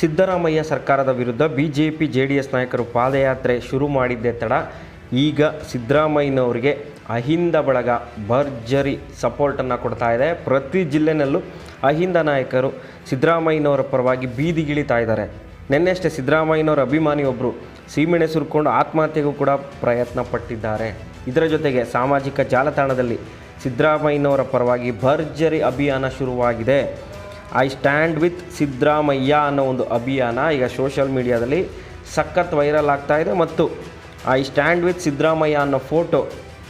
ಸಿದ್ದರಾಮಯ್ಯ ಸರ್ಕಾರದ ವಿರುದ್ಧ BJP JDS ನಾಯಕರು ಪಾದಯಾತ್ರೆ ಶುರು ಮಾಡಿದ್ದೇ ತಡ. ಈಗ ಸಿದ್ದರಾಮಯ್ಯನವರಿಗೆ ಅಹಿಂದ ಬಳಗ ಭರ್ಜರಿ ಸಪೋರ್ಟನ್ನು ಕೊಡ್ತಾ ಇದೆ. ಪ್ರತಿ ಜಿಲ್ಲೆನಲ್ಲೂ ಅಹಿಂದ ನಾಯಕರು ಸಿದ್ದರಾಮಯ್ಯನವರ ಪರವಾಗಿ ಬೀದಿಗಿಳಿತಾ ಇದ್ದಾರೆ. ನಿನ್ನೆಷ್ಟೇ ಸಿದ್ದರಾಮಯ್ಯನವರ ಅಭಿಮಾನಿಯೊಬ್ಬರು ಸೀಮೆಣೆ ಸುರ್ಕೊಂಡು ಆತ್ಮಹತ್ಯೆಗೂ ಕೂಡ ಪ್ರಯತ್ನ ಪಟ್ಟಿದ್ದಾರೆ. ಇದರ ಜೊತೆಗೆ ಸಾಮಾಜಿಕ ಜಾಲತಾಣದಲ್ಲಿ ಸಿದ್ದರಾಮಯ್ಯನವರ ಪರವಾಗಿ ಭರ್ಜರಿ ಅಭಿಯಾನ ಶುರುವಾಗಿದೆ. ಐ ಸ್ಟ್ಯಾಂಡ್ ವಿತ್ ಸಿದ್ದರಾಮಯ್ಯ ಅನ್ನೋ ಒಂದು ಅಭಿಯಾನ ಈಗ ಸೋಷಿಯಲ್ ಮೀಡಿಯಾದಲ್ಲಿ ಸಖತ್ ವೈರಲ್ ಆಗ್ತಾ ಇದೆ. ಮತ್ತು ಐ ಸ್ಟ್ಯಾಂಡ್ ವಿತ್ ಸಿದ್ದರಾಮಯ್ಯ ಅನ್ನೋ ಫೋಟೋ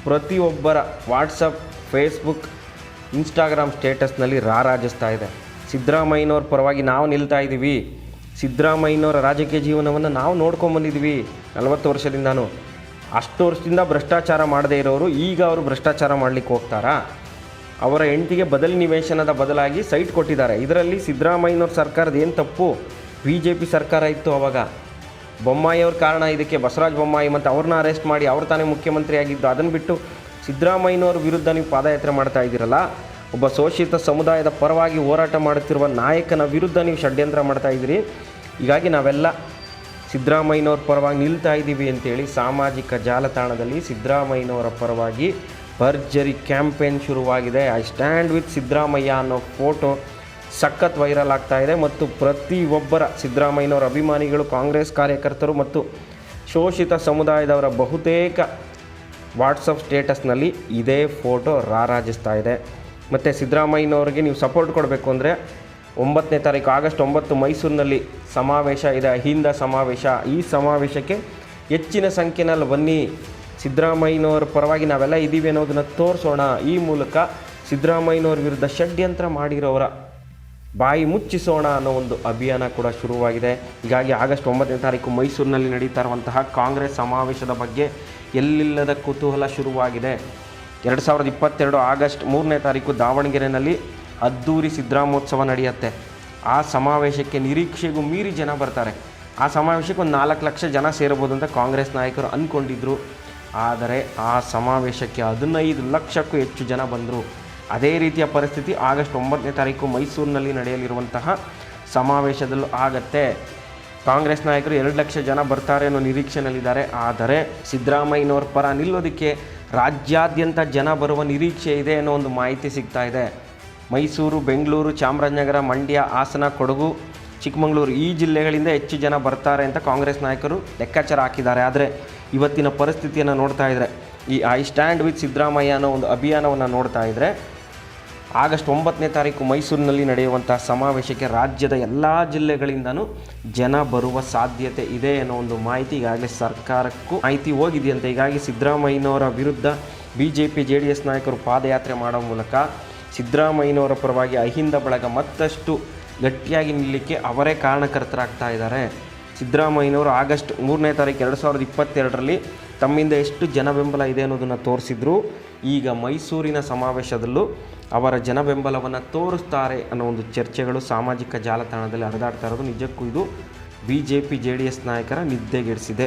ಪ್ರತಿಯೊಬ್ಬರ ವಾಟ್ಸಪ್, ಫೇಸ್ಬುಕ್, ಇನ್ಸ್ಟಾಗ್ರಾಮ್ ಸ್ಟೇಟಸ್ನಲ್ಲಿ ರಾರಾಜಿಸ್ತಾ ಇದೆ. ಸಿದ್ದರಾಮಯ್ಯನವ್ರ ಪರವಾಗಿ ನಾವು ನಿಲ್ತಾ ಇದ್ದೀವಿ ಸಿದ್ದರಾಮಯ್ಯನವರ ರಾಜಕೀಯ ಜೀವನವನ್ನು ನಾವು ನೋಡ್ಕೊಂಬಂದಿದ್ದೀವಿ ನಲವತ್ತು ವರ್ಷದಿಂದನೂ. ಅಷ್ಟು ವರ್ಷದಿಂದ ಭ್ರಷ್ಟಾಚಾರ ಮಾಡದೇ ಇರೋರು ಈಗ ಅವರು ಭ್ರಷ್ಟಾಚಾರ ಮಾಡಲಿಕ್ಕೆ ಹೋಗ್ತಾರಾ? ಅವರ ಹೆಂಡತಿಗೆ ಬದಲಿ ನಿವೇಶನದ ಬದಲಾಗಿ ಸೈಟ್ ಕೊಟ್ಟಿದ್ದಾರೆ. ಇದರಲ್ಲಿ ಸಿದ್ದರಾಮಯ್ಯನವ್ರ ಸರ್ಕಾರದ ಏನು ತಪ್ಪು? ಬಿ ಜೆ ಪಿ ಸರ್ಕಾರ ಇತ್ತು ಅವಾಗ. ಬೊಮ್ಮಾಯಿಯವ್ರ ಕಾರಣ ಇದಕ್ಕೆ, ಬಸವರಾಜ ಬೊಮ್ಮಾಯಿ ಮತ್ತು ಅವ್ರನ್ನ ಅರೆಸ್ಟ್ ಮಾಡಿ ಅವ್ರು ತಾನೇ ಮುಖ್ಯಮಂತ್ರಿ ಆಗಿದ್ದು, ಅದನ್ನು ಬಿಟ್ಟು ಸಿದ್ದರಾಮಯ್ಯನವ್ರ ವಿರುದ್ಧ ನೀವು ಪಾದಯಾತ್ರೆ ಮಾಡ್ತಾ ಇದ್ದೀರಲ್ಲ? ಒಬ್ಬ ಶೋಷಿತ ಸಮುದಾಯದ ಪರವಾಗಿ ಹೋರಾಟ ಮಾಡುತ್ತಿರುವ ನಾಯಕನ ವಿರುದ್ಧ ನೀವು ಷಡ್ಯಂತ್ರ ಮಾಡ್ತಾ ಇದ್ದೀರಿ. ಹೀಗಾಗಿ ನಾವೆಲ್ಲ ಸಿದ್ದರಾಮಯ್ಯನವ್ರ ಪರವಾಗಿ ನಿಲ್ತಾ ಇದ್ದೀವಿ ಅಂತೇಳಿ ಸಾಮಾಜಿಕ ಜಾಲತಾಣದಲ್ಲಿ ಸಿದ್ದರಾಮಯ್ಯನವರ ಪರವಾಗಿ ಭರ್ಜರಿ ಕ್ಯಾಂಪೇನ್ ಶುರುವಾಗಿದೆ. ಐ ಸ್ಟ್ಯಾಂಡ್ ವಿತ್ ಸಿದ್ದರಾಮಯ್ಯ ಅನ್ನೋ ಫೋಟೋ ಸಖತ್ ವೈರಲ್ ಆಗ್ತಾ ಇದೆ ಮತ್ತು ಪ್ರತಿಯೊಬ್ಬರ ಸಿದ್ದರಾಮಯ್ಯನವರ ಅಭಿಮಾನಿಗಳು, ಕಾಂಗ್ರೆಸ್ ಕಾರ್ಯಕರ್ತರು ಮತ್ತು ಶೋಷಿತ ಸಮುದಾಯದವರ ಬಹುತೇಕ ವಾಟ್ಸಪ್ ಸ್ಟೇಟಸ್ನಲ್ಲಿ ಇದೇ ಫೋಟೋ ರಾರಾಜಿಸ್ತಾ ಇದೆ. ಮತ್ತು ಸಿದ್ದರಾಮಯ್ಯನವ್ರಿಗೆ ನೀವು ಸಪೋರ್ಟ್ ಕೊಡಬೇಕು ಅಂದರೆ ಒಂಬತ್ತನೇ ತಾರೀಕು, ಆಗಸ್ಟ್ ಒಂಬತ್ತು ಮೈಸೂರಿನಲ್ಲಿ ಸಮಾವೇಶ ಇದೆ, ಅಹಿಂದ ಸಮಾವೇಶ. ಈ ಸಮಾವೇಶಕ್ಕೆ ಹೆಚ್ಚಿನ ಸಂಖ್ಯೆನಲ್ಲಿ ಬನ್ನಿ. ಸಿದ್ದರಾಮಯ್ಯನವರ ಪರವಾಗಿ ನಾವೆಲ್ಲ ಇದ್ದೀವಿ ಅನ್ನೋದನ್ನು ತೋರಿಸೋಣ. ಈ ಮೂಲಕ ಸಿದ್ದರಾಮಯ್ಯನವ್ರ ವಿರುದ್ಧ ಷಡ್ಯಂತ್ರ ಮಾಡಿರೋರ ಬಾಯಿ ಮುಚ್ಚಿಸೋಣ ಅನ್ನೋ ಒಂದು ಅಭಿಯಾನ ಕೂಡ ಶುರುವಾಗಿದೆ. ಹೀಗಾಗಿ ಆಗಸ್ಟ್ ಒಂಬತ್ತನೇ ತಾರೀಕು ಮೈಸೂರಿನಲ್ಲಿ ನಡೀತಾ ಇರುವಂತಹ ಕಾಂಗ್ರೆಸ್ ಸಮಾವೇಶದ ಬಗ್ಗೆ ಎಲ್ಲಿಲ್ಲದ ಕುತೂಹಲ ಶುರುವಾಗಿದೆ. ಎರಡು ಸಾವಿರದ ಇಪ್ಪತ್ತೆರಡು ಆಗಸ್ಟ್ ಮೂರನೇ ತಾರೀಕು ದಾವಣಗೆರೆಯಲ್ಲಿ ಅದ್ದೂರಿ ಸಿದ್ದರಾಮೋತ್ಸವ ನಡೆಯುತ್ತೆ. ಆ ಸಮಾವೇಶಕ್ಕೆ ನಿರೀಕ್ಷೆಗೂ ಮೀರಿ ಜನ ಬರ್ತಾರೆ. ಆ ಸಮಾವೇಶಕ್ಕೆ ಒಂದು ನಾಲ್ಕು ಲಕ್ಷ ಜನ ಸೇರಬಹುದು ಅಂತ ಕಾಂಗ್ರೆಸ್ ನಾಯಕರು ಅಂದ್ಕೊಂಡಿದ್ರು ಆದರೆ ಆ ಸಮಾವೇಶಕ್ಕೆ ಹದಿನೈದು ಲಕ್ಷಕ್ಕೂ ಹೆಚ್ಚು ಜನ ಬಂದರು. ಅದೇ ರೀತಿಯ ಪರಿಸ್ಥಿತಿ ಆಗಸ್ಟ್ ಒಂಬತ್ತನೇ ತಾರೀಕು ಮೈಸೂರಿನಲ್ಲಿ ನಡೆಯಲಿರುವಂತಹ ಸಮಾವೇಶದಲ್ಲೂ ಆಗತ್ತೆ. ಕಾಂಗ್ರೆಸ್ ನಾಯಕರು ಎರಡು ಲಕ್ಷ ಜನ ಬರ್ತಾರೆ ಅನ್ನೋ ನಿರೀಕ್ಷೆಯಲ್ಲಿದ್ದಾರೆ ಆದರೆ ಸಿದ್ದರಾಮಯ್ಯನವ್ರ ಪರ ನಿಲ್ಲೋದಕ್ಕೆ ರಾಜ್ಯಾದ್ಯಂತ ಜನ ಬರುವ ನಿರೀಕ್ಷೆ ಇದೆ ಅನ್ನೋ ಒಂದು ಮಾಹಿತಿ ಸಿಗ್ತಾ ಇದೆ. ಮೈಸೂರು, ಬೆಂಗಳೂರು, ಚಾಮರಾಜನಗರ, ಮಂಡ್ಯ, ಹಾಸನ, ಕೊಡಗು, ಚಿಕ್ಕಮಗಳೂರು ಈ ಜಿಲ್ಲೆಗಳಿಂದ ಹೆಚ್ಚು ಜನ ಬರ್ತಾರೆ ಅಂತ ಕಾಂಗ್ರೆಸ್ ನಾಯಕರು ಲೆಕ್ಕಾಚಾರ ಹಾಕಿದ್ದಾರೆ. ಆದರೆ ಇವತ್ತಿನ ಪರಿಸ್ಥಿತಿಯನ್ನು ನೋಡ್ತಾ ಇದ್ದರೆ ಈ ಐ ಸ್ಟ್ಯಾಂಡ್ ವಿತ್ ಸಿದ್ದರಾಮಯ್ಯ ಅನ್ನೋ ಒಂದು ಅಭಿಯಾನವನ್ನು ನೋಡ್ತಾ ಇದ್ದರೆ ಆಗಸ್ಟ್ ಒಂಬತ್ತನೇ ತಾರೀಕು ಮೈಸೂರಿನಲ್ಲಿ ನಡೆಯುವಂಥ ಸಮಾವೇಶಕ್ಕೆ ರಾಜ್ಯದ ಎಲ್ಲ ಜಿಲ್ಲೆಗಳಿಂದನೂ ಜನ ಬರುವ ಸಾಧ್ಯತೆ ಇದೆ ಅನ್ನೋ ಒಂದು ಮಾಹಿತಿ ಈಗಾಗಲೇ ಸರ್ಕಾರಕ್ಕೂ ಮಾಹಿತಿ ಹೋಗಿದೆಯಂತೆ. ಹೀಗಾಗಿ ಸಿದ್ದರಾಮಯ್ಯನವರ ವಿರುದ್ಧ B J P J D S ನಾಯಕರು ಪಾದಯಾತ್ರೆ ಮಾಡೋ ಮೂಲಕ ಸಿದ್ದರಾಮಯ್ಯನವರ ಪರವಾಗಿ ಅಹಿಂದ ಬಳಗ ಮತ್ತಷ್ಟು ಗಟ್ಟಿಯಾಗಿ ನಿಲ್ಲಿಕ್ಕೆ ಅವರೇ ಕಾರಣಕರ್ತರಾಗ್ತಾ ಇದ್ದಾರೆ. ಸಿದ್ದರಾಮಯ್ಯನವರು ಆಗಸ್ಟ್ ಮೂರನೇ ತಾರೀಕು ಎರಡು ಸಾವಿರದ ಇಪ್ಪತ್ತೆರಡರಲ್ಲಿ ತಮ್ಮಿಂದ ಎಷ್ಟು ಜನ ಬೆಂಬಲ ಇದೆ ಅನ್ನೋದನ್ನು ತೋರಿಸಿದ್ರು. ಈಗ ಮೈಸೂರಿನ ಸಮಾವೇಶದಲ್ಲೂ ಅವರ ಜನ ಬೆಂಬಲವನ್ನು ತೋರಿಸ್ತಾರೆ ಅನ್ನೋ ಒಂದು ಚರ್ಚೆಗಳು ಸಾಮಾಜಿಕ ಜಾಲತಾಣದಲ್ಲಿ ಹರಿದಾಡ್ತಾ ಇರೋದು ನಿಜಕ್ಕೂ ಇದು. B J P J D S ನಾಯಕರ ನಿದ್ದೆಗೆಡಿಸಿದೆ.